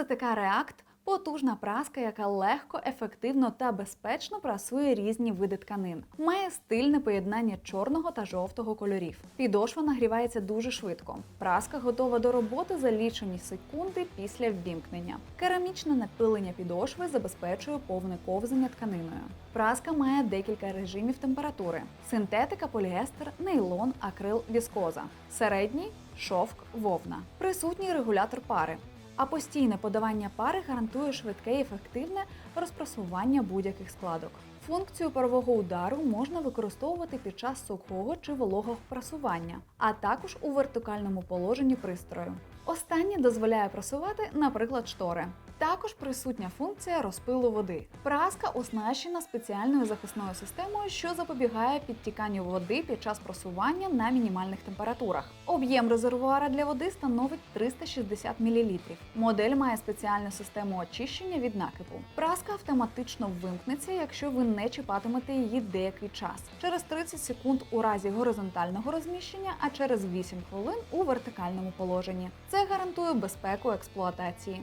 ЦТК React потужна праска, яка легко, ефективно та безпечно прасує різні види тканин. Має стильне поєднання чорного та жовтого кольорів. Підошва нагрівається дуже швидко. Праска готова до роботи за лічені секунди після ввімкнення. Керамічне напилення підошви забезпечує повне ковзання тканиною. Праска має декілька режимів температури: синтетика, поліестер, нейлон, акрил, віскоза, середній шовк, вовна. Присутній регулятор пари. А постійне подавання пари гарантує швидке і ефективне розпросування будь-яких складок. Функцію парового удару можна використовувати під час сухого чи вологого прасування, а також у вертикальному положенні пристрою. Останнє дозволяє прасувати, наприклад, штори. Також присутня функція розпилу води. Праска оснащена спеціальною захисною системою, що запобігає підтіканню води під час просування на мінімальних температурах. Об'єм резервуара для води становить 360 мл. Модель має спеціальну систему очищення від накипу. Праска автоматично вимкнеться, якщо ви не чіпатимете її деякий час. Через 30 секунд у разі горизонтального розміщення, а через 8 хвилин у вертикальному положенні. Це гарантує безпеку експлуатації.